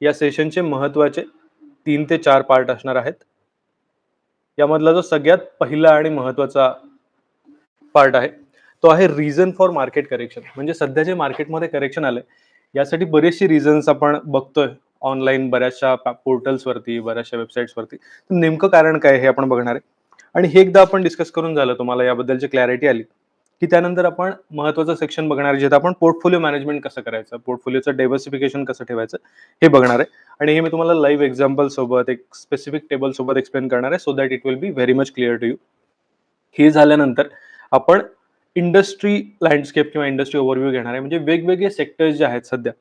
या सेशनचे महत्त्वाचे तीन ते चार पार्ट असणार आहेत. यामधला जो सगळ्यात पहिला आणि महत्त्वाचा पार्ट आहे तो आहे रिझन फॉर मार्केट करेक्शन म्हणजे सध्या जे मार्केटमध्ये करेक्शन आलंय. यासाठी बरेचसे रिझन्स आपण बघतोय ऑनलाईन बऱ्याचशा पोर्टल्स वरती बऱ्याचशा वेबसाईट्स वरती नेमकं कारण काय हे आपण बघणार आहे. आणि हे एकदा आपण डिस्कस करून झालं तुम्हाला याबद्दलची क्लॅरिटी आली. की त्यानंतर आपण महत्वाचं सेक्शन बघणार आहे जिथे आपण पोर्टफोलिओ मॅनेजमेंट कसं करायचं पोर्टफोलिओचं डायव्हर्सिफिकेशन कसं ठेवायचं हे बघणार आहे. आणि हे मी तुम्हाला लाईव्ह एक्झाम्पल सोबत एक स्पेसिफिक टेबल सोबत एक्सप्लेन करणार आहे so that it will be very much clear to you हे झाल्यानंतर आपण इंडस्ट्री लँडस्केप किंवा इंडस्ट्री ओव्हरव्ह्यू घेणार आहे. म्हणजे वेगवेगळे सेक्टर्स जे आहेत सध्या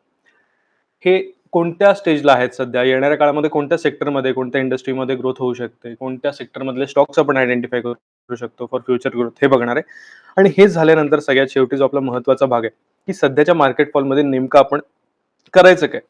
हे कोणत्या स्टेजला आहेत सध्या? येणाऱ्या काळामध्ये कोणत्या सेक्टरमध्ये कोणत्या इंडस्ट्रीमध्ये ग्रोथ होऊ शकते? कोणत्या सेक्टरमधले स्टॉक्स आपण आयडेंटिफाय करू शकतो फॉर फ्युचर ग्रोथ हे बघणार आहे. आणि हे झाल्यानंतर सगळ्यात शेवटी जो आपला महत्त्वाचा भाग आहे की सध्याच्या मार्केट फॉलमध्ये नेमकं आपण करायचं काय?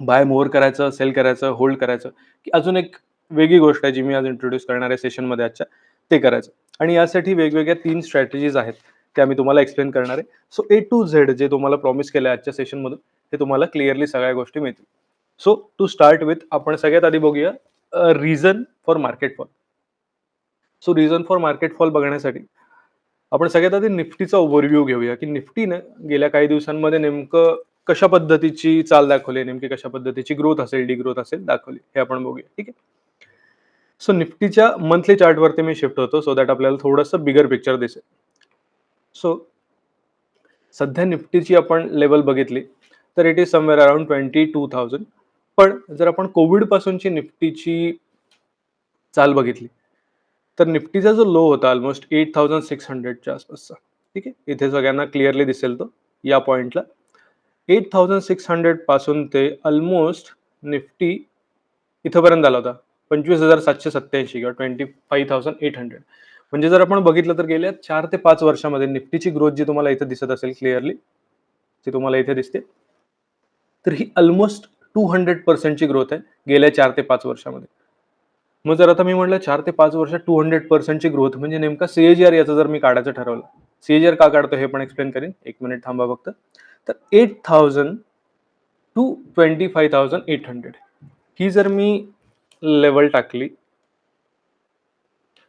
बाय मोर करायचं सेल करायचं होल्ड करायचं की अजून एक वेगळी गोष्ट आहे जी मी आज इंट्रोड्यूस करणार आहे सेशनमध्ये आजच्या ते करायचं. आणि यासाठी वेगवेगळ्या तीन स्ट्रॅटेजीज आहेत त्या मी तुम्हाला एक्सप्लेन करणार आहे. सो ए टू झेड जे तुम्हाला प्रॉमिस केलं आहे आजच्या सेशनमधून ते तुम्हाला क्लिअरली सगळ्या गोष्टी मिळतील. सो टू स्टार्ट विथ आपण सगळ्यात आधी बघूया reason for market fall so reason for market fall बघण्यासाठी आपण सगळ्यात आधी निफ्टीचा ओव्हरव्ह्यू घेऊया. की निफ्टीने गेल्या काही दिवसांमध्ये नेमकं कशा पद्धतीची चाल दाखवली नेमकी कशा पद्धतीची ग्रोथ असेल डी ग्रोथ असेल दाखवली हे आपण बघूया. ठीक आहे? सो निफ्टीच्या मंथली चार्टवरती मी शिफ्ट होतो सो दॅट आपल्याला थोडंसं बिगर पिक्चर दिसेल. सो सध्या निफ्टीची आपण लेवल बघितली तर it is somewhere around twenty two thousand पण जर आपण कोविड पासूनची निफ्टीची चाल बघितली तर निफ्टीचा जो लो होता ऑलमोस्ट एट थाउजंड सिक्स हंड्रेडच्या आसपासचा. ठीक आहे? इथे सगळ्यांना क्लिअरली दिसेल तो या पॉईंटला एट थाउजंड सिक्स हंड्रेडपासून ते ऑलमोस्ट निफ्टी इथंपर्यंत आला होता. पंचवीस हजार सातशे सत्याऐंशी किंवा twenty five thousand eight hundred म्हणजे जर आपण बघितलं तर गेल्या चार ते पाच वर्षामध्ये निफ्टीची ग्रोथ जी तुम्हाला इथे दिसत असेल क्लिअरली ती तुम्हाला इथे दिसते तर ही ऑलमोस्ट टू हंड्रेड पर्सेंटची ग्रोथ आहे गेल्या चार ते पाच वर्षामध्ये. मग जर आता मी म्हटलं चार ते पाच वर्षात टू हंड्रेड पर्सेंटची ग्रोथ म्हणजे नेमका सीएजीआर याचं जर मी काढायचं ठरवलं सीएजीआर का काढतो हे पण एक्सप्लेन करेन. एक मिनिट थांबा फक्त. तर eight thousand two twenty five thousand eight hundred ही जर मी लेवल टाकली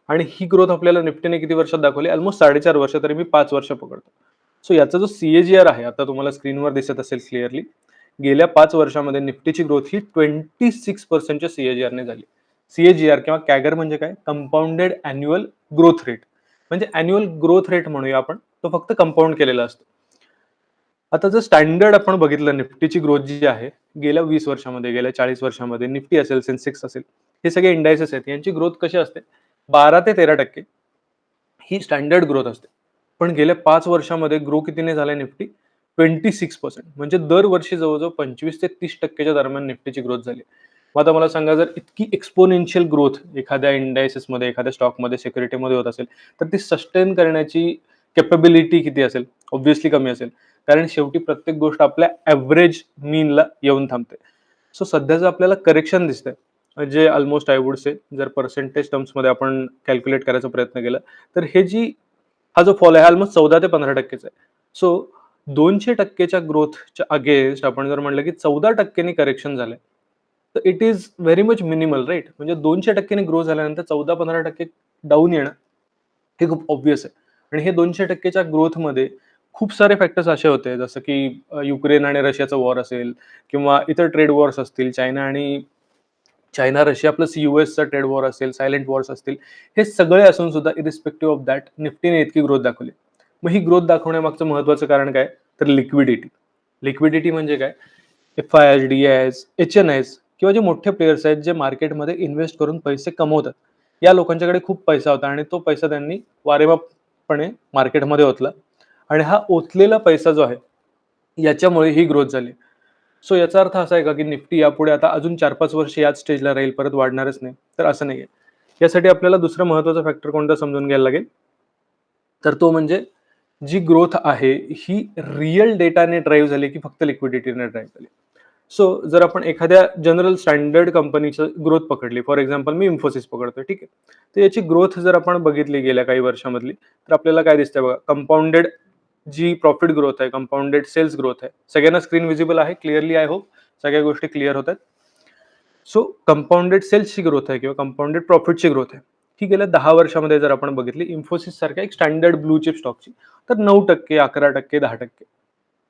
आणि ही ग्रोथ आपल्याला निफ्टीने किती वर्षात दाखवली? ऑलमोस्ट साडेचार वर्ष तरी मी पाच वर्ष पकडतो. सो याचा जो सीएजीआर आहे आता तुम्हाला स्क्रीनवर दिसत असेल क्लिअरली गेल्या पाच वर्षामध्ये निफ्टीची ग्रोथ ही ट्वेंटी सिक्स पर्सेंटच्या सीएजीआरने झाली. सीएजीआर किंवा कॅगर म्हणजे काय? कंपाऊंडेड अॅन्युअल ग्रोथ रेट म्हणजे अॅन्युअल ग्रोथ रेट म्हणूया आपण तो फक्त कंपाऊंड केलेला असतो. आता जर स्टँडर्ड आपण बघितलं निफ्टीची ग्रोथ जी आहे गेल्या वीस वर्षामध्ये गेल्या चाळीस वर्षामध्ये निफ्टी असेल सेन्सेक्स असेल हे सगळे इंडायसेस आहेत. यांची ग्रोथ कशी असते? बारा ते तेरा टक्के ही स्टँडर्ड ग्रोथ असते. पण गेल्या पाच वर्षामध्ये ग्रो कितीने झालाय निफ्टी? ट्वेंटी सिक्स पर्सेंट म्हणजे दरवर्षी जवळजवळ पंचवीस ते तीस टक्केच्या दरम्यान निफ्टीची ग्रोथ झाली मग आता मला सांगा जर इतकी एक्सपोनेन्शियल ग्रोथ एखाद्या इंडायसेसमध्ये एखाद्या स्टॉकमध्ये सिक्युरिटीमध्ये होत असेल तर ती सस्टेन करण्याची कॅपेबिलिटी किती असेल? ऑब्व्हियसली कमी असेल. कारण शेवटी प्रत्येक गोष्ट आपल्या ॲव्हरेज मीनला येऊन थांबते. सो सध्याचं आपल्याला करेक्शन दिसतंय जे ऑलमोस्ट आय वुड से जर पर्सेंटेज टर्म्समध्ये आपण कॅल्क्युलेट करायचा प्रयत्न केला तर हे जी हा जो फॉल आहे ऑलमोस्ट चौदा ते पंधरा टक्केचा आहे. सो दोनशे टक्केच्या ग्रोथच्या अगेन्स्ट आपण जर म्हणलं की चौदा टक्क्यांनी करेक्शन झालंय तर it is very much minimal right म्हणजे दोनशे टक्क्याने ग्रो झाल्यानंतर चौदा पंधरा टक्के डाऊन येणं हे खूप ऑब्विस आहे. आणि हे दोनशे टक्केच्या ग्रोथमध्ये खूप सारे फॅक्टर्स असे होते जसं की युक्रेन आणि रशियाचं वॉर असेल किंवा इतर ट्रेड वॉर्स असतील चायना आणि चायना रशिया प्लस युएसचा ट्रेड वॉर असेल सायलेंट वॉर्स असतील हे सगळे असून सुद्धा इरिस्पेक्टिव्ह ऑफ दॅट निफ्टीने इतकी ग्रोथ दाखवली. मग ही ग्रोथ दाखवण्यामागचं महत्वाचं कारण काय? तर लिक्विडिटी लिक्विडिटी म्हणजे काय? F I S D S H N S किंवा जे मोठे प्लेयर्स आहेत जे मार्केटमध्ये इन्व्हेस्ट करून पैसे कमवतात या लोकांच्याकडे खूप पैसा होता आणि तो पैसा त्यांनी वारेमापणे मार्केटमध्ये ओतला. आणि हा ओतलेला पैसा जो आहे याच्यामुळे ही ग्रोथ झाली. सो याचा अर्थ असा आहे का की निफ्टी यापुढे आता अजून चार पाच वर्ष याच स्टेजला राहील परत वाढणारच नाही. तर असं नाही आहे यासाठी आपल्याला दुसरं महत्त्वाचा फॅक्टर कोणता समजून घ्यायला लागेल? तर तो म्हणजे जी ग्रोथ आहे ही रिअल डेटाने ड्राईव्ह झाली की फक्त लिक्विडिटीने ड्राईव्ह झाली? सो जर आपण एखाद्या जनरल स्टँडर्ड कंपनीचं ग्रोथ पकडली फॉर एक्झाम्पल मी इन्फोसिस पकडतोय ठीक आहे? तर याची ग्रोथ जर आपण बघितली गेल्या काही वर्षामधली तर आपल्याला काय दिसतंय बघा कंपाऊंडेड जी प्रॉफिट ग्रोथ आहे कंपाऊंडेड सेल्स ग्रोथ आहे सगळ्यांना स्क्रीन विजिबल आहे क्लिअरली आय होप सगळ्या गोष्टी क्लिअर होतात सो कंपाऊंडेड सेल्सची ग्रोथ आहे किंवा कंपाऊंडेड प्रॉफिटची ग्रोथ आहे. ही गेल्या दहा वर्षामध्ये जर आपण बघितली इन्फोसिस सारख्या एक स्टँडर्ड ब्लू चिप स्टॉकची तर नऊ टक्के अकरा टक्के दहा टक्के.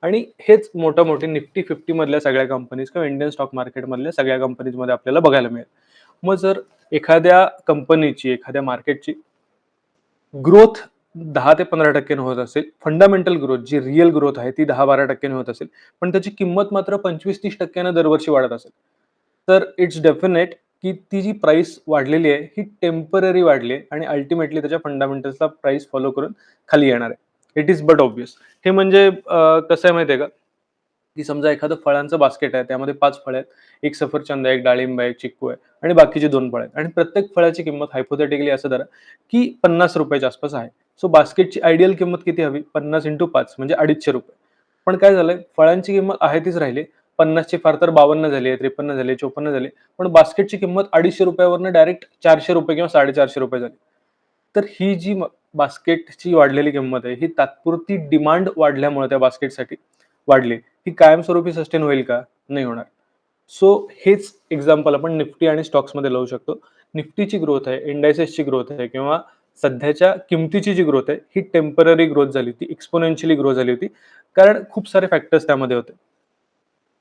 आणि हेच मोठं मोठे निफ्टी फिफ्टी मधल्या सगळ्या कंपनीज किंवा इंडियन स्टॉक मार्केटमधल्या सगळ्या कंपनीजमध्ये आपल्याला बघायला मिळेल. मग जर एखाद्या कंपनीची एखाद्या मार्केटची ग्रोथ दहा ते पंधरा टक्क्याने होत असेल फंडामेंटल ग्रोथ जी रिअल ग्रोथ आहे ती दहा बारा टक्क्याने होत असेल पण त्याची किंमत मात्र पंचवीस तीस टक्क्यानं दरवर्षी वाढत असेल तर इट्स डेफिनेट की ती जी प्राइस वाढलेली आहे ही टेंपररी वाढली आहे आणि अल्टिमेटली त्याच्या फंडामेंटल्सला प्राइस फॉलो करून खाली येणार आहे. इट इज बट ऑब्विस हे म्हणजे कसं आहे माहिती आहे का? की समजा एखादं फळांचं बास्केट आहे त्यामध्ये पाच फळ आहेत. एक सफरचंद आहे एक डाळिंब आहे एक चिक्कू आहे आणि बाकीचे दोन फळ आहेत. आणि प्रत्येक फळाची किंमत हायपोथेटिकली असं धरा की पन्नास रुपयाच्या आसपास आहे. सो बास्केटची आयडियल किंमत किती हवी? पन्नास इंटू पाच म्हणजे अडीचशे रुपये. पण काय झालंय? फळांची किंमत आहे तीच राहिली. पन्नासची फार तर बावन्न झाली आहे त्रेपन्न झाली चोपन्न झाली पण बास्केटची किंमत अडीचशे रुपयावरनं डायरेक्ट चारशे रुपये किंवा साडेचारशे रुपये झाली. तर ही जी बास्केटची वाढलेली किंमत आहे ही तात्पुरती डिमांड वाढल्यामुळे त्या बास्केटसाठी वाढली. ही कायमस्वरूपी सस्टेन होईल का? नाही होणार. सो हेच एक्झाम्पल आपण निफ्टी आणि स्टॉक्समध्ये लावू शकतो. निफ्टीची ग्रोथ आहे इंडायसेसची ग्रोथ आहे किंवा सध्याच्या किमतीची जी ग्रोथ आहे ही टेंपररी ग्रोथ झाली होती एक्सपोनेन्शियली ग्रोथ झाली होती. कारण खूप सारे फॅक्टर्स त्यामध्ये होते.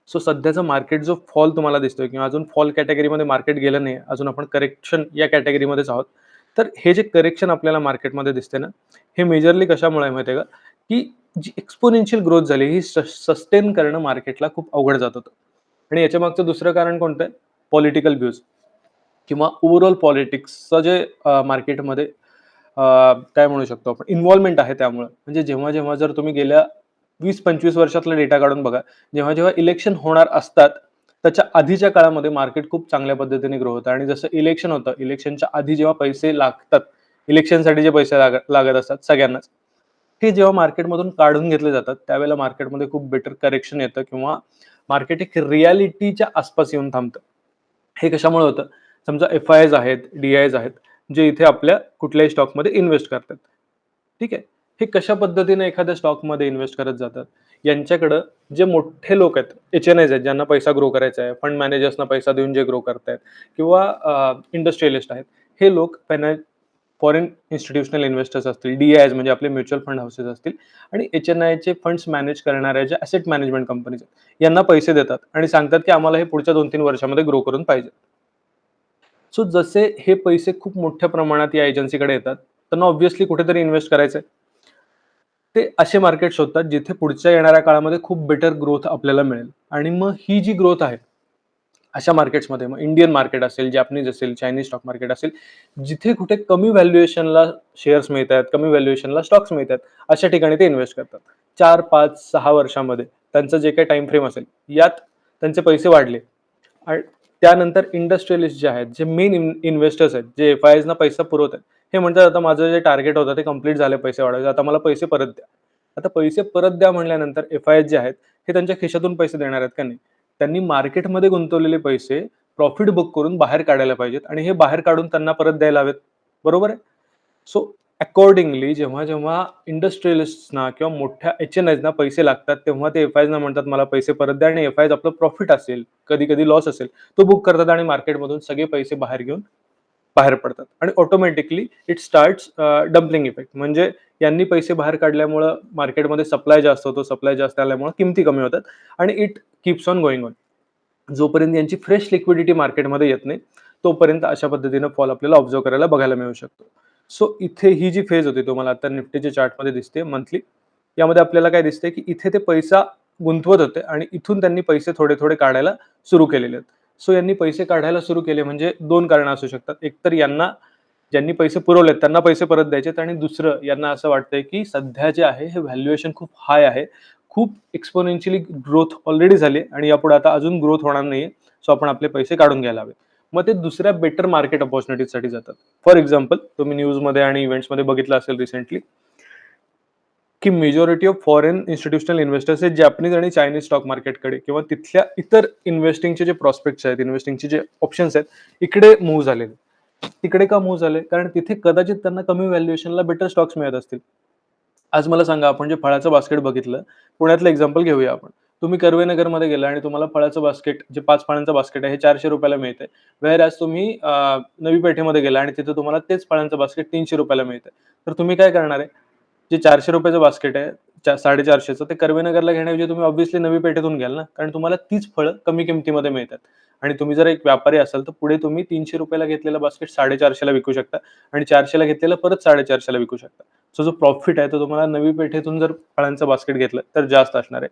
सो सध्याचा मार्केट जो फॉल तुम्हाला दिसतोय किंवा अजून फॉल कॅटेगरीमध्ये मार्केट गेलं नाही अजून आपण करेक्शन या कॅटेगरीमध्येच आहोत. तर हे जे करेक्शन आपल्याला मार्केटमध्ये दिसते ना हे मेजरली कशामुळे आहे माहिती आहे का? की जी एक्सपोनेन्शियल ग्रोथ झाली ही सस्टेन करणं मार्केटला खूप अवघड जात होतं. आणि याच्या मागचं दुसरं कारण कोणतं आहे? पॉलिटिकल व्ह्यूज किंवा ओव्हरऑल पॉलिटिक्सचं जे मार्केटमध्ये काय म्हणू शकतो आपण? इन्व्हॉल्वमेंट आहे त्यामुळं. म्हणजे जेव्हा जेव्हा जर तुम्ही गेल्या वीस पंचवीस वर्षातला डेटा काढून बघा जेव्हा जेव्हा इलेक्शन होणार असतात त्याच्या आधीच्या काळामध्ये मार्केट खूप चांगल्या पद्धतीने ग्रो होतं. आणि जसं इलेक्शन होतं इलेक्शनच्या आधी जेव्हा पैसे लागतात इलेक्शनसाठी जे पैसे लाग लागत असतात सगळ्यांनाच ते जेव्हा मार्केटमधून काढून घेतले जातात त्यावेळेला मार्केटमध्ये खूप बेटर करेक्शन येतं किंवा मार्केट एक रियालिटीच्या आसपास येऊन थांबतं. हे कशामुळे होतं? समजा एफ आय एज आहेत डी आयज आहेत जे इथे आपल्या कुठल्याही स्टॉकमध्ये इन्व्हेस्ट करतात. ठीक आहे? हे कशा पद्धतीने एखाद्या स्टॉकमध्ये इन्व्हेस्ट करत जातात? यांच्याकडं जे मोठे लोक आहेत एच एन आयज आहेत ज्यांना पैसा ग्रो करायचा आहे फंड मॅनेजर्सना पैसा देऊन जे ग्रो करतायत किंवा इंडस्ट्रियलिस्ट आहेत हे लोक फायना फॉरेन इन्स्टिट्यूशनल इन्व्हेस्टर्स असतील डी आयज म्हणजे आपले म्युच्युअल फंड हाऊसेस असतील आणि एच एन आयचे फंड्स मॅनेज करणाऱ्या ज्या असेट मॅनेजमेंट कंपनीज आहेत यांना पैसे देतात आणि सांगतात की आम्हाला हे पुढच्या दोन तीन वर्षामध्ये ग्रो करून पाहिजे. सो जसे हे पैसे खूप मोठ्या प्रमाणात या एजन्सीकडे येतात त्यांना ऑब्व्हियसली कुठेतरी इन्व्हेस्ट करायचं आहे ते असे मार्केट शोधतात जिथे पुढच्या येणाऱ्या काळामध्ये खूप बेटर ग्रोथ आपल्याला मिळेल. आणि मग ही जी ग्रोथ आहे अशा मार्केट्समध्ये मग इंडियन मार्केट असेल जॅपनीज असेल चायनीज स्टॉक मार्केट असेल जिथे कुठे कमी व्हॅल्युएशनला शेअर्स मिळत आहेत कमी व्हॅल्युएशनला स्टॉक्स मिळत आहेत अशा ठिकाणी ते इन्व्हेस्ट करतात. चार पाच सहा वर्षामध्ये त्यांचं जे काही टाइम फ्रेम असेल यात त्यांचे पैसे वाढले. आणि त्यानंतर इंडस्ट्रियलिस्ट जे आहेत जे मेन इन्व्हेस्टर्स आहेत जे एफ आय ना पैसा पुरवत आहेत हे म्हणतात आता माझं जे टार्गेट होतं ते कंप्लीट झाले पैसे वाढवायचे. आता मला पैसे परत द्या. आता पैसे परत द्या म्हणल्यानंतर एफ आय जे आहेत हे त्यांच्या खिशातून पैसे देणार आहेत का नाही? त्यांनी मार्केटमध्ये गुंतवलेले पैसे प्रॉफिट बुक करून बाहेर काढायला पाहिजेत आणि हे बाहेर काढून त्यांना परत द्यायला हवेत. बरोबर आहे? सो अकॉर्डिंगली जेव्हा जेव्हा इंडस्ट्रियलिस्टना किंवा मोठ्या एच एन आयजना पैसे लागतात तेव्हा ते एफ आयजना म्हणतात मला पैसे परत द्या. आणि एफ आयज आपलं प्रॉफिट असेल कधी कधी लॉस असेल तो बुक करतात आणि मार्केटमधून सगळे पैसे बाहेर घेऊन बाहेर पडतात. आणि automatically it starts dumpling effect म्हणजे यांनी पैसे बाहेर काढल्यामुळं मार्केटमध्ये सप्लाय जास्त होतो सप्लाय जास्त आल्यामुळे किमती कमी होतात आणि it keeps on going on जोपर्यंत यांची फ्रेश लिक्विडिटी मार्केटमध्ये येत नाही तोपर्यंत अशा पद्धतीनं फॉल आपल्याला ऑब्झर्व करायला बघायला मिळू शकतो. सो इथे ही जी फेज होती तुम्हाला आता निफ्टीच्या चार्टमध्ये दिसते मंथली यामध्ये आपल्याला काय दिसते की इथे ते पैसा गुंतवत होते आणि इथून त्यांनी पैसे थोडे थोडे काढायला सुरू केलेले आहेत. सो यांनी पैसे काढायला सुरू केले. म्हणजे दोन कारणं असू शकतात. एकतर यांना ज्यांनी पैसे पुरवलेत त्यांना पैसे परत द्यायचेत आणि दुसरं यांना असं वाटतंय की सध्या जे आहे हे व्हॅल्युएशन खूप हाय आहे. खूप एक्सपोनेन्शियली ग्रोथ ऑलरेडी झाली आणि यापुढे आता अजून ग्रोथ होणार नाहीये. सो आपण आपले पैसे काढून घ्यायला हवे. मग ते दुसऱ्या बेटर मार्केट ऑपॉर्च्युनिटीसाठी जातात. फॉर एक्झाम्पल तुम्ही न्यूजमध्ये आणि इव्हेंट्समध्ये बघितलं असेल रिसेंटली की majority of foreign institutional investors हे जॅपनीज आणि चायनीज स्टॉक मार्केटकडे किंवा तिथल्या इतर इन्व्हेस्टिंगचे जे प्रॉस्पेक्ट्स आहेत इन्व्हेस्टिंगचे जे ऑप्शन्स आहेत इकडे मूव्ह झालेले. तिकडे का मूव्ह झाले? कारण तिथे कदाचित त्यांना कमी व्हॅल्युएशनला बेटर स्टॉक्स मिळत असतील. आज मला सांगा आपण जे फळाचं बास्केट बघितलं पुण्यातलं एक्झाम्पल घेऊया आपण. तुम्ही कर्वेनगरमध्ये गेला आणि तुम्हाला फळाचं बास्केट जे पाच फळांचं बास्केट आहे हे चारशे रुपयाला मिळते वेर आज तुम्ही नवी पेठेमध्ये गेला आणि तिथे तुम्हाला तेच फळांचं बास्केट तीनशे रुपयाला मिळते तर तुम्ही काय करणार आहे? जे चारशे रुपयाचं बास्केट आहे साडेचारशेचं ते कर्वेनगरला घेण्याऐवजी तुम्ही ऑब्व्हियसली नवी पेठेतून घ्याल ना. कारण तुम्हाला तीच फळं कमी किमतीमध्ये मिळतात. आणि तुम्ही जर एक व्यापारी असाल तर पुढे तुम्ही तीनशे रुपयाला घेतलेलं बास्केट साडेचारशेला विकू शकता आणि चारशेला घेतलेलं परत साडेचारशेला विकू शकता. सो जो प्रॉफिट आहे तो तुम्हाला नवी पेठेतून जर फळांचं बास्केट घेतलं तर जास्त असणार आहे.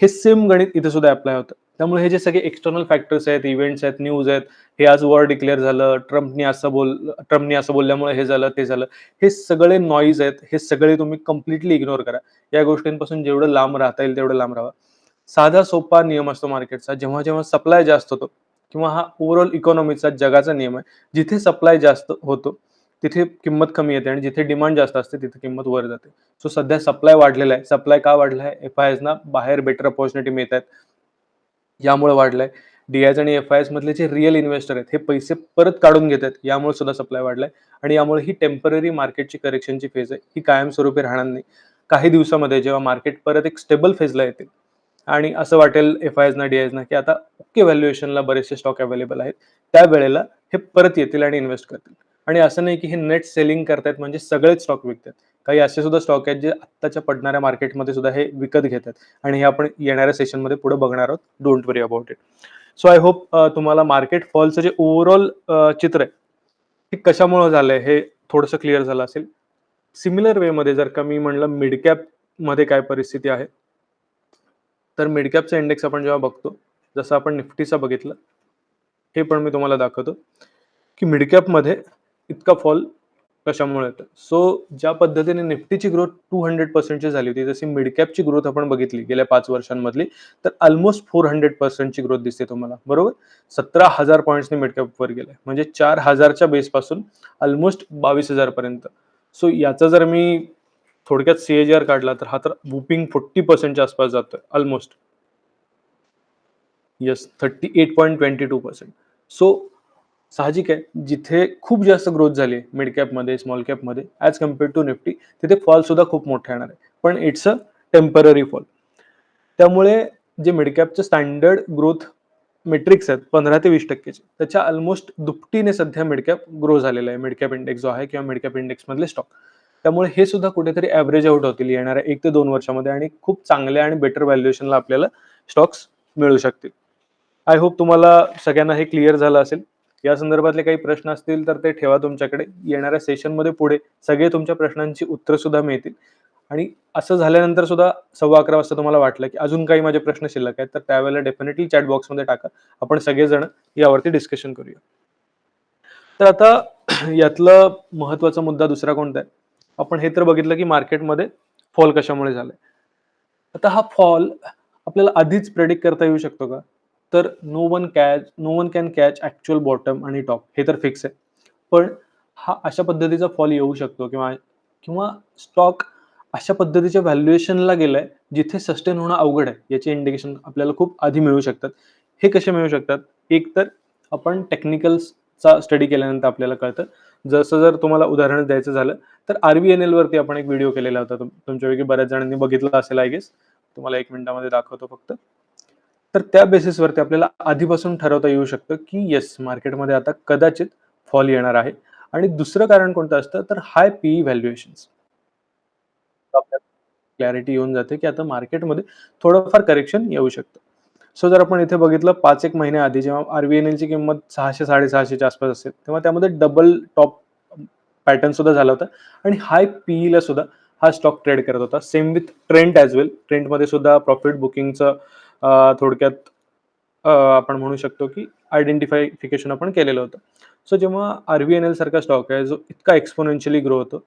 हे सेम गणित इथे सुद्धा अप्लाय होतं. त्यामुळे हे जे सगळे एक्सटर्नल फॅक्टर्स आहेत इव्हेंट्स आहेत न्यूज आहेत हे आज वॉर डिक्लेअर झालं ट्रम्पनी असं बोल ट्रम्पनी असं बोलल्यामुळे हे झालं ते झालं हे सगळे नॉईज आहेत हे सगळे तुम्ही कम्प्लिटली इग्नोर करा. या गोष्टींपासून जेवढं लांब राहता येईल तेवढं लांब राहा. साधा सोपा नियम असतो मार्केटचा जेव्हा जेव्हा सप्लाय जास्त होतो किंवा हा ओव्हरऑल इकॉनॉमीचा जगाचा नियम आहे जिथे सप्लाय जास्त होतो तिथे किंमत कमी येते आणि जिथे डिमांड जास्त असते तिथे किंमत वर जाते. सो सध्या सप्लाय वाढलेला आहे. सप्लाय का वाढला आहे एफ आय ना बाहेर बेटर अपॉर्च्युनिटी मिळत आहेत. यामुळे वाढलाय. डीआयज आणि एफ आय एस मधले जे रिअल इन्व्हेस्टर आहेत हे पैसे परत काढून घेत आहेत यामुळे सुद्धा सप्लाय वाढलाय. आणि यामुळे ही टेंपररी मार्केटची करेक्शनची फेज आहे. ही कायमस्वरूपी राहणार नाही. काही दिवसामध्ये जेव्हा मार्केट परत एक स्टेबल फेजला येतील. आणि असं वाटेल एफ आय ना डीआयजना की आता ओके व्हॅल्युएशनला बरेचसे स्टॉक अवेलेबल आहेत. त्या वेळेला हे परत येतील आणि इन्व्हेस्ट करतील. आणि असं नाही की हे नेट सेलिंग करतायत म्हणजे सगळेच स्टॉक विकतात काही असे सुद्धा स्टॉक आहेत जे आत्ताच्या पडणाऱ्या मार्केटमध्ये सुद्धा हे विकत घेतात. आणि हे आपण येणाऱ्या सेशनमध्ये पुढे बघणार आहोत. Don't worry about it so I hope तुम्हाला मार्केट फॉलचं जे ओव्हरऑल चित्र आहे ते कशामुळे झालंय हे थोडंसं क्लिअर झालं असेल. सिमिलर वेमध्ये जर का मी म्हणलं मिडकॅपमध्ये काय परिस्थिती आहे तर मिडकॅपचा इंडेक्स आपण जेव्हा बघतो जसं आपण निफ्टीचा बघितलं हे पण मी तुम्हाला दाखवतो की मिडकॅपमध्ये इतका फॉल कशामुळे? येतं सो ज्या पद्धतीने निफ्टीची ग्रोथ टू हंड्रेड पर्सेंटची झाली होती जशी मिडकॅपची ग्रोथ आपण बघितली गेल्या पाच वर्षांमधली तर ऑलमोस्ट फोर हंड्रेड पर्सेंटची ग्रोथ दिसते तुम्हाला. बरोबर? सतरा हजार पॉईंट्सने मिड कॅपवर गेलाय. म्हणजे चार हजारच्या बेसपासून ऑलमोस्ट बावीस हजार पर्यंत. सो याचा जर मी थोडक्यात सीएजीआर काढला तर हा तर बुपिंग फोर्टी पर्सेंटच्या आसपास जातोय almost yes thirty eight point twenty two percent so साहजिक आहे. जिथे खूप जास्त ग्रोथ झाली मिड कॅपमध्ये स्मॉल कॅपमध्ये ॲज कंपेअर टू निफ्टी तिथे फॉल सुद्धा खूप मोठा येणार आहे. पण इट्स अ टेंपररी फॉल त्यामुळे जे मिड कॅपचे स्टँडर्ड ग्रोथ मेट्रिक्स आहेत पंधरा ते वीस टक्केचे त्याच्या ऑलमोस्ट दुपटीने सध्या मिडकॅप ग्रो झालेला आहे. मिडकॅप इंडेक्स जो आहे किंवा मिडकॅप इंडेक्स मधले स्टॉक त्यामुळे हे सुद्धा कुठेतरी ॲव्हरेज आउट होतील येणाऱ्या एक ते दोन वर्षामध्ये आणि खूप चांगल्या आणि बेटर व्हॅल्युएशनला आपल्याला स्टॉक्स मिळू शकतील. आय होप तुम्हाला सगळ्यांना हे क्लिअर झालं असेल. या संदर्भातले काही प्रश्न असतील तर ते ठेवा तुमच्याकडे. येणाऱ्या सेशनमध्ये पुढे सगळे तुमच्या प्रश्नांची उत्तर सुद्धा मिळतील. आणि असं झाल्यानंतर सुद्धा सव्वा अकरा वाजता तुम्हाला वाटलं की अजून काही माझे प्रश्न शिल्लक आहेत तर त्यावेळेला डेफिनेटली चॅट बॉक्समध्ये टाका. आपण सगळेजण यावरती डिस्कशन करूया. तर आता यातलं महत्त्वाचा मुद्दा दुसरा कोणता आहे? आपण हे तर बघितलं की मार्केटमध्ये फॉल कशामुळे झालाय? आता हा फॉल आपल्याला आधीच प्रेडिक्ट करता येऊ शकतो का? तर no one catch no one can catch actual bottom आणि टॉप हे तर फिक्स आहे. पण हा अशा पद्धतीचा फॉल येऊ शकतो किंवा किंवा स्टॉक अशा पद्धतीच्या व्हॅल्युएशनला गेलाय जिथे सस्टेन होणं अवघड आहे. याचे इंडिकेशन आपल्याला खूप आधी मिळू शकतात. हे कसे मिळू शकतात? एक तर आपण टेक्निकल्सचा स्टडी केल्यानंतर आपल्याला कळतं. जसं जर तुम्हाला उदाहरण द्यायचं झालं तर आर बी एन एलवरती आपण एक व्हिडिओ केलेला होता तुमच्यापैकी बऱ्याच जणांनी बघितला असेल आय गेस तुम्हाला एक मिनिटामध्ये दाखवतो फक्त. तर त्या बेसिसवरती आपल्याला आधीपासून ठरवता येऊ शकतं की येस मार्केटमध्ये आता कदाचित फॉल येणार आहे. आणि दुसरं कारण कोणतं असतं? तर हाय पीई व्हॅल्युएशन्स क्लॅरिटी येऊन जाते की आता मार्केटमध्ये थोडंफार करेक्शन येऊ शकतं. सो जर आपण इथे बघितलं पाच एक महिन्या आधी जेव्हा आरबीएनएल ची किंमत सहाशे साडेसहाशेच्या आसपास असेल तेव्हा त्यामध्ये डबल टॉप पॅटर्न सुद्धा झाला होता. आणि हाय पीईला सुद्धा हा स्टॉक ट्रेड करत होता. Same with trend as well ट्रेंडमध्ये सुद्धा प्रॉफिट बुकिंगचं थोडक्यात आपण म्हणू शकतो की आयडेंटिफायफिकेशन आपण केलेलं होतं. सो जेव्हा आर व्ही एन एल सारखा स्टॉक आहे जो इतका एक्सपोनेन्शियली ग्रो होतो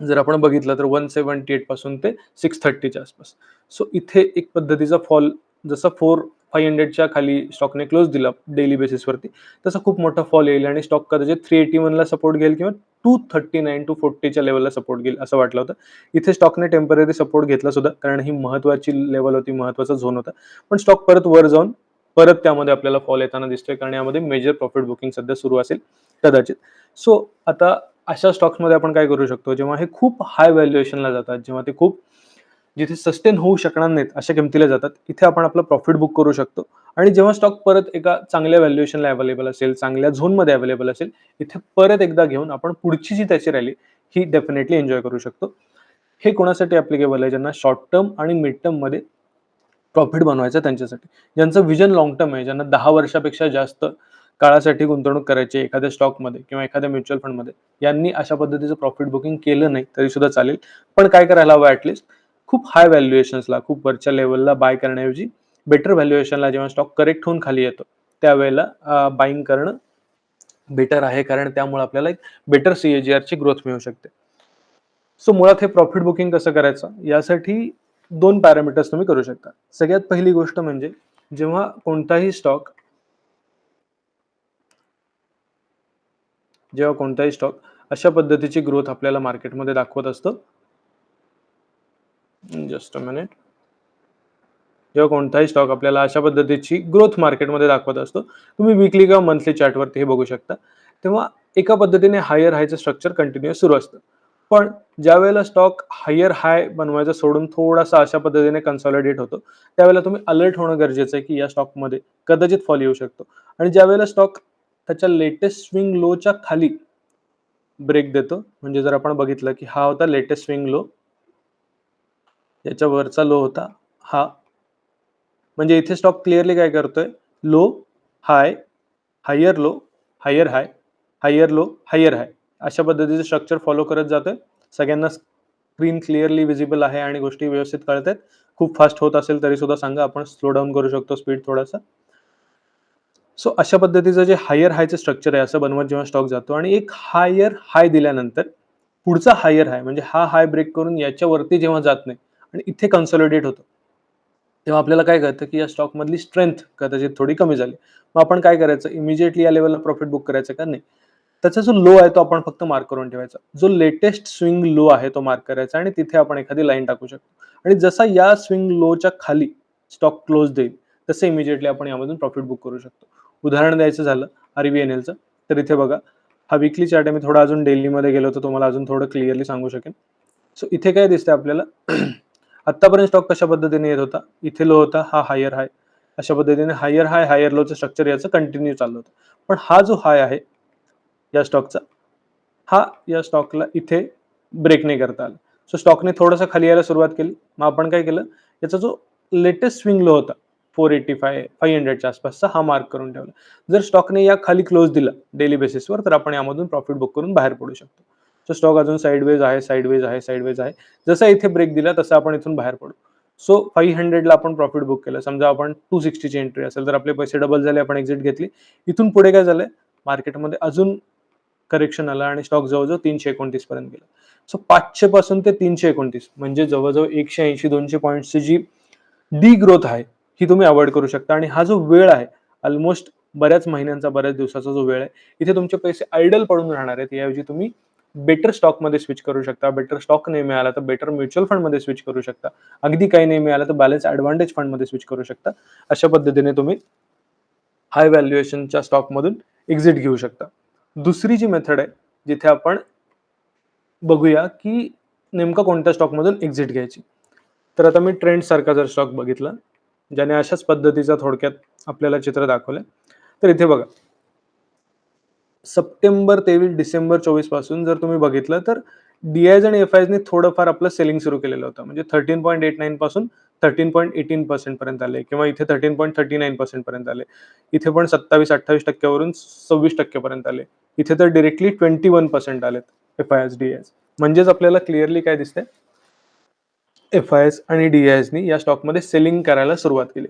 जर आपण बघितलं तर वन सेवन्टी एटपासून ते सिक्स थर्टीच्या आसपास. सो इथे एक पद्धतीचा फॉल जसं फोर फाईव्ह हंड्रेडच्या खाली स्टॉकने क्लोज दिला डेली बेसिसवरती तसा खूप मोठा फॉल येईल आणि स्टॉक कदाचित थ्री एटी वनला सपोर्ट घेईल किंवा टू थर्टी नाईन टू फोर्टीच्या लेवलला सपोर्ट घेईल असं वाटलं होतं. इथे स्टॉकने टेंपररी सपोर्ट घेतला सुद्धा कारण ही महत्वाची लेवल होती महत्त्वाचा झोन होता. पण स्टॉक परत वर जाऊन परत त्यामध्ये आपल्याला फॉल येताना दिसतोय कारण यामध्ये मेजर प्रॉफिट बुकिंग सध्या सुरू असेल कदाचित. सो आता अशा स्टॉक्समध्ये आपण काय करू शकतो? जेव्हा हे खूप हाय व्हॅल्युएशनला जातात जेव्हा ते खूप जिथे सस्टेन होऊ शकणार नाहीत अशा किमतीला जातात इथे आपण आपलं प्रॉफिट बुक करू शकतो. आणि जेव्हा स्टॉक परत एका चांगल्या व्हॅल्युएशनला अवेलेबल असेल चांगल्या झोनमध्ये अवेलेबल असेल इथे परत एकदा घेऊन आपण पुढची जी त्याची रॅली ही डेफिनेटली एन्जॉय करू शकतो. हे कोणासाठी ॲप्लिकेबल आहे? ज्यांना शॉर्ट टर्म आणि मिड टर्ममध्ये प्रॉफिट बनवायचं त्यांच्यासाठी. ज्यांचं विजन लॉंग टर्म आहे ज्यांना दहा वर्षापेक्षा जास्त काळासाठी गुंतवणूक करायची एखाद्या स्टॉकमध्ये किंवा एखाद्या म्युच्युअल फंडमध्ये यांनी अशा पद्धतीचं प्रॉफिट बुकिंग केलं नाही तरी सुद्धा चालेल. पण काय करायला हवं ॲटलिस्ट खूप हाय व्हॅल्युएशन्सला खूप वरच्या लेवलला बाय करण्याऐवजी बेटर व्हॅल्युएशनला जेव्हा स्टॉक करेक्ट होऊन खाली येतो त्यावेळेला बाईंग करणं बेटर आहे. कारण त्यामुळे आपल्याला एक बेटर सीएजीआरची ग्रोथ मिळू शकते. सो मुळात हे प्रॉफिट बुकिंग कसं करायचं? यासाठी दोन पॅरामीटर्स तुम्ही करू शकता. सगळ्यात पहिली गोष्ट म्हणजे जेव्हा कोणताही स्टॉक जेव्हा कोणताही स्टॉक अशा पद्धतीची ग्रोथ आपल्याला मार्केटमध्ये दाखवत असतं जस्ट अ मिनिट जेव्हा कोणताही स्टॉक आपल्याला अशा पद्धतीची ग्रोथ मार्केटमध्ये दाखवत असतो तुम्ही विकली किंवा मंथली चार्टवरती हे बघू शकता. तेव्हा एका पद्धतीने हायर हायचं स्ट्रक्चर कंटिन्यू सुरू असतं. पण ज्या वेळेला स्टॉक हायर हाय बनवायचं सोडून थोडासा अशा पद्धतीने कन्सॉलिडेट होतो त्यावेळेला तुम्ही अलर्ट होणं गरजेचं आहे की या स्टॉकमध्ये कदाचित फॉल येऊ शकतो. आणि ज्या वेळेला स्टॉक त्याच्या लेटेस्ट स्विंग लोच्या खाली ब्रेक देतो म्हणजे जर आपण बघितलं की हा होता लेटेस्ट स्विंग लो याच्या वरचा लो होता. हा. म्हणजे इथे स्टॉक क्लिअरली काय करतोय? Low high higher low higher high higher low higher high अशा पद्धतीचे स्ट्रक्चर फॉलो करत जातोय. सगळ्यांना स्क्रीन क्लिअरली विजिबल आहे आणि गोष्टी व्यवस्थित कळत आहेत खूप फास्ट होत असेल तरी सुद्धा सांगा आपण स्लो डाऊन करू शकतो स्पीड थोडासा. सो अशा पद्धतीचं जे हायर हायचं स्ट्रक्चर आहे असं बनवत जेव्हा स्टॉक जातो आणि एक हायर हाय दिल्यानंतर पुढचा हायर हाय म्हणजे हा हाय ब्रेक करून याच्यावरती जेव्हा जात नाही आणि इथे कन्सॉलिडेट होतो. तेव्हा आपल्याला काय कळतं की या स्टॉकमधली स्ट्रेंथ कदाचित थोडी कमी झाली. मग आपण काय करायचं? इमिजिएटली या लेवलला प्रॉफिट बुक करायचं का? नाही. त्याचा जो लो आहे तो आपण फक्त मार्क करून ठेवायचा. जो लेटेस्ट स्विंग लो आहे तो मार्क करायचा आणि तिथे आपण एखादी लाईन टाकू शकतो. आणि जसा या स्विंग लोच्या खाली स्टॉक क्लोज देईल तसं इमिजिएटली आपण यामधून प्रॉफिट बुक करू शकतो. उदाहरण द्यायचं झालं आर व्ही एन एलचं तर इथे बघा हा विकली चार्ट आहे. मी थोडा अजून डेलीमध्ये गेलो तर तुम्हाला अजून थोडं क्लिअरली सांगू शकेन. सो इथे काय दिसतंय आपल्याला? आत्तापर्यंत स्टॉक कशा पद्धतीने येत होता? इथे लो होता हा हायर हाय अशा पद्धतीने हायर हाय हायर लोचं स्ट्रक्चर याचं कंटिन्यू चाललं होतं. पण हा जो हाय आहे या स्टॉकचा हा या स्टॉकला इथे ब्रेक नाही करता आला. सो स्टॉकने थोडंसं खाली यायला सुरुवात केली. मग आपण काय केलं? याचा जो लेटेस्ट स्विंग लो होता फोर एटी फाय फाईव्ह हंड्रेडच्या आसपासचा हा मार्क करून ठेवला. जर स्टॉकने या खाली क्लोज दिला डेली बेसिसवर तर आपण यामधून प्रॉफिट बुक करून बाहेर पडू शकतो. सो स्टॉक अजून साईडवेज आहे साईडवेज आहे साईडवेज आहे. जसा इथे ब्रेक दिला तसं आपण इथून बाहेर पडू. सो फाईव्ह हंड्रेडला आपण प्रॉफिट बुक केलं. समजा आपण टू सिक्स्टीची एंट्री असेल तर आपले पैसे डबल झाले आपण एक्झिट घेतली. इथून पुढे काय झालंय? मार्केटमध्ये अजून करेक्शन आलं आणि स्टॉक जवळजवळ तीनशे एकोणतीस पर्यंत गेला. सो पाचशे पासून ते तीनशे एकोणतीस म्हणजे जवळजवळ एकशे ऐंशी दोनशे पॉईंटची जी डी ग्रोथ आहे ही तुम्ही अवॉइड करू शकता. आणि हा जो वेळ आहे ऑलमोस्ट बऱ्याच महिन्यांचा बऱ्याच दिवसाचा जो वेळ आहे इथे तुमचे पैसे आयडल पडून राहणार आहेत. याऐवजी तुम्ही बेटर स्टॉकमध्ये स्विच करू शकता बेटर स्टॉक नाही मिळाला तर बेटर म्युच्युअल फंडमध्ये स्विच करू शकता. अगदी काही नाही मिळालं तर बॅलन्स ॲडव्हान्टेज फंडमध्ये स्विच करू शकता. अशा पद्धतीने तुम्ही हाय व्हॅल्युएशनच्या स्टॉकमधून एक्झिट घेऊ शकता. दुसरी जी मेथड आहे जिथे आपण बघूया की नेमकं कोणत्या स्टॉकमधून एक्झिट घ्यायची. तर आता मी ट्रेंड सारखा जर स्टॉक बघितला ज्याने अशाच पद्धतीचा थोडक्यात आपल्याला चित्र दाखवलंय. तर इथे बघा. सप्टेंबर तेवीस डिसेंबर चोवीसपासून जर तुम्ही बघितलं तर डीआयज आणि एफ आयजने थोडंफार आपलं सेलिंग सुरू केलेलं होतं. म्हणजे थर्टीन पॉईंट एट नाईन पासून थर्टीन पॉईंट एटीन पर्सेंट पर्यंत आले किंवा इथे thirteen point thirty nine percent पर्यंत आले. इथे पण सत्तावीस अठ्ठावीस टक्क्यावरून सव्वीस टक्क्यापर्यंत आले. इथे तर डिरेक्टली ट्वेंटी वन पर्सेंट आलेत एफ आय एस डी म्हणजेच आपल्याला क्लिअरली काय दिसतंय? एफ आय एस आणि डीआयएसनी या स्टॉकमध्ये सेलिंग करायला सुरुवात केली.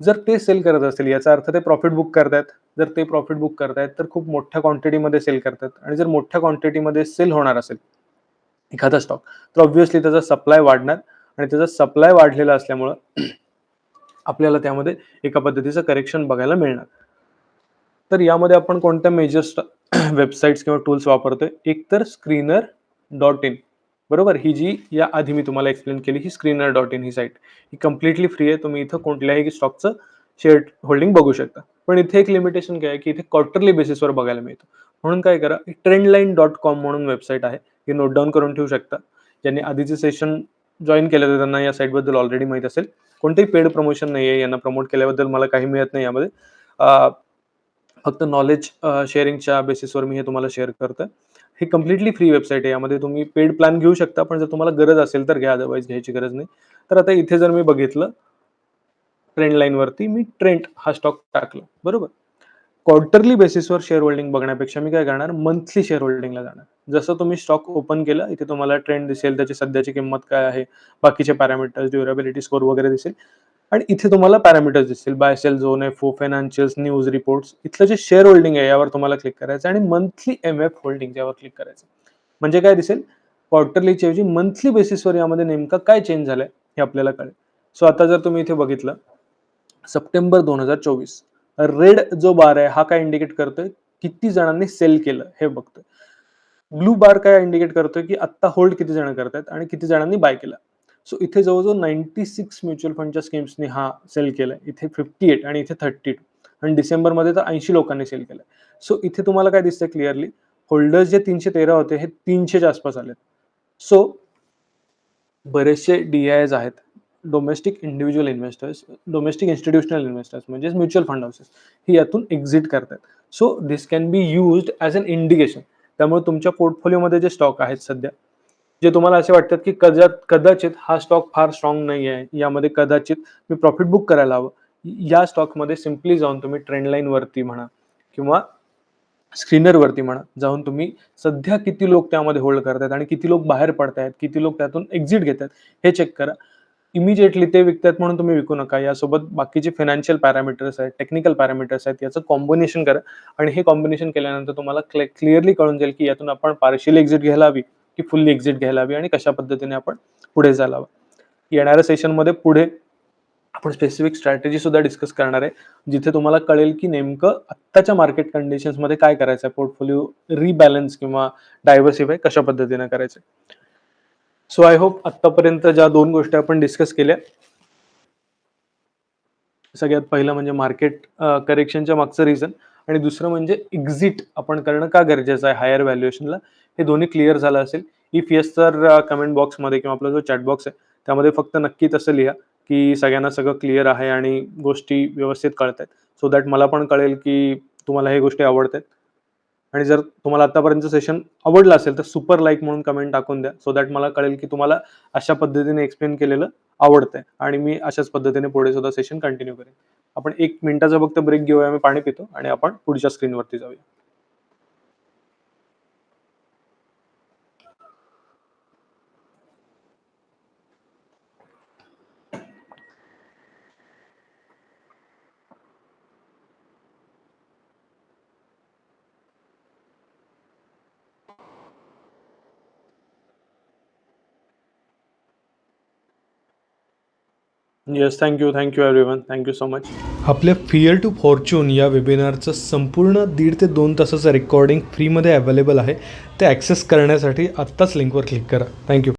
जर ते सेल करत असतील याचा अर्थ ते प्रॉफिट बुक करतायत जर ते प्रॉफिट बुक करतायत तर खूप मोठ्या क्वांटिटीमध्ये सेल करतात. आणि जर मोठ्या क्वांटिटीमध्ये सेल होणार असेल एखादा स्टॉक तर ऑब्व्हियसली त्याचा सप्लाय वाढणार. आणि त्याचा सप्लाय वाढलेला असल्यामुळं आपल्याला त्यामध्ये एका पद्धतीचं करेक्शन बघायला मिळणार. तर यामध्ये आपण कोणत्या मेजर वेबसाईट्स किंवा टूल्स वापरतोय? एक तर स्क्रीनर डॉट इन बरोबर? ही जी या आधी मी तुम्हाला एक्सप्लेन केली ही स्क्रीनर डॉट इन ही साईट ही कम्प्लिटली फ्री आहे. तुम्ही इथं कोणत्याही स्टॉकचं शेअर होल्डिंग बघू शकता. पण इथे एक लिमिटेशन काय आहे की इथे क्वार्टरली बेसिसवर बघायला मिळतं. म्हणून काय करा ट्रेंड लाईन डॉट कॉम म्हणून वेबसाईट आहे. हे नोट डाऊन करून ठेवू शकता. ज्यांनी आधीचे सेशन जॉईन केलं तर त्यांना या साईटबद्दल ऑलरेडी माहीत असेल. कोणतेही पेड प्रमोशन नाही आहे यांना प्रमोट केल्याबद्दल मला काही मिळत नाही यामध्ये. फक्त नॉलेज शेअरिंगच्या बेसिसवर मी हे तुम्हाला शेअर करतोय. ही कम्प्लिटली फ्री वेबसाईट आहे. यामध्ये तुम्ही पेड प्लॅन घेऊ शकता पण जर तुम्हाला गरज असेल तर घ्या. अदरवाईज घ्यायची गरज नाही. तर आता इथे जर मी बघितलं ट्रेंड लाईनवरती मी ट्रेंड हा स्टॉक टाकला. बरोबर? क्वार्टरली बेसिसवर शेअर होल्डिंग बघण्यापेक्षा मी काय करणार? मंथली शेअर होल्डिंगला जाणार. जसं तुम्ही स्टॉक ओपन केलं इथे तुम्हाला ट्रेंड दिसेल त्याची सध्याची किंमत काय आहे बाकीचे पॅरामीटर्स ड्युरेबिलिटी स्कोर वगैरे दिसेल. आणि इथे तुम्हाला पॅरामीटर्स दिसतील बाय सेल झोन आहे फो फायनान्शियल्स न्यूज रिपोर्ट्स इथलं जे शेअर होल्डिंग आहे यावर तुम्हाला क्लिक करायचं आणि मंथली एम एफ होल्डिंग यावर क्लिक करायचं. म्हणजे काय दिसेल? क्वार्टरलीच्या ऐवजी मंथली बेसिसवर यामध्ये नेमकं काय चेंज झालंय हे आपल्याला कळेल. सो आता जर तुम्ही इथे बघितलं सप्टेंबर दोन हजार चोवीस. रेड जो बार आहे हा काय इंडिकेट करतोय? किती जणांनी सेल केलं हे बघतोय. ब्लू बार काय इंडिकेट करतोय की आत्ता होल्ड किती जण करतायत आणि किती जणांनी बाय केला. सो इथे जवळजवळ नाईन्टी सिक्स म्युच्युअल फंडच्या स्कीम्सनी हा सेल केलाय. इथे फिफ्टी एट आणि इथे थर्टी टू आणि डिसेंबरमध्ये तर ऐंशी लोकांनी सेल केलाय. सो इथे तुम्हाला काय दिसतंय क्लिअरली होल्डर्स जे तीनशे तेरा होते हे तीनशेच्या आसपास आलेत. सो बरेचसे डी आयज आहेत domestic individual investors domestic institutional investors म्हणजे म्युच्युअल फंड हाऊसेस ही यातून एक्झिट करतात. So this can be used as an indication त्यामुळे तुमच्या पोर्टफोलिओमध्ये जे स्टॉक आहेत सध्या जे तुम्हाला असे वाटतात की कदा कदाचित हा स्टॉक फार स्ट्रॉंग नाही आहे यामध्ये कदाचित मी प्रॉफिट बुक करायला हवं या स्टॉकमध्ये सिम्पली जाऊन तुम्ही ट्रेंड म्हणा किंवा स्क्रीनरवरती म्हणा जाऊन तुम्ही सध्या किती लोक त्यामध्ये होल्ड करतायत आणि किती लोक बाहेर पडतायत किती लोक त्यातून एक्झिट घेत आहेत हे चेक करा. इमिजिएटली ते विकतायत म्हणून तुम्ही विकू नका. यासोबत बाकीचे फायनान्शियल पॅरामीटर्स आहेत टेक्निकल पॅरामीटर्स आहेत याचं कॉम्बिनेशन करा. आणि हे कॉम्बिनेशन केल्यानंतर तुम्हाला क्लिअरली कळून जाईल की यातून आपण पार्शियल एक्झिट घ्यायला हवी की फुल्ली एक्झिट घ्यायला हवी आणि कशा पद्धतीने आपण पुढे जायला हवं येणाऱ्या सेशनमध्ये पुढे आपण स्पेसिफिक स्ट्रॅटेजी सुद्धा डिस्कस करणार आहे जिथे तुम्हाला कळेल की नेमकं आत्ताच्या मार्केट कंडिशन्समध्ये काय करायचं आहे पोर्टफोलिओ रिबॅलन्स किंवा डायव्हर्सिफाय कशा पद्धतीने करायचं सो आय होप आत्तापर्यंत ज्या दोन गोष्टी आपण डिस्कस केल्या सगळ्यात पहिलं म्हणजे मार्केट करेक्शनच्या मागचं रिझन आणि दुसरं म्हणजे एक्झिट आपण करणं का गरजेचं आहे हायर व्हॅल्युएशनला हे दोन्ही क्लिअर झालं असेल. इफ येस तर कमेंट बॉक्समध्ये किंवा आपला जो चॅट बॉक्स आहे त्यामध्ये फक्त नक्की तसं लिहा की सगळ्यांना सगळं क्लिअर आहे आणि गोष्टी व्यवस्थित कळत आहेत सो दॅट मला पण कळेल की तुम्हाला हे गोष्टी आवडत आहेत आणि जर तुम्हाला आतापर्यंत सेशन आवडलं असेल तर सुपर लाईक म्हणून कमेंट टाकून द्या. सो दॅट मला कळेल की तुम्हाला अशा पद्धतीने एक्सप्लेन केलेलं आवडतंय. आणि मी अशाच पद्धतीने पुढे सुद्धा सेशन कंटिन्यू करेन. आपण एक मिनिटाचा फक्त ब्रेक घेऊया मी पाणी पितो आणि आपण पुढच्या स्क्रीनवरती जाऊया. Yes thank you thank you everyone thank you so आपल्या फिअर टू फॉर्च्यून या वेबिनारचं संपूर्ण दीड ते दोन तासाचं रेकॉर्डिंग फ्रीमध्ये अवेलेबल आहे. ते ॲक्सेस करण्यासाठी आत्ताच लिंकवर क्लिक करा. थँक्यू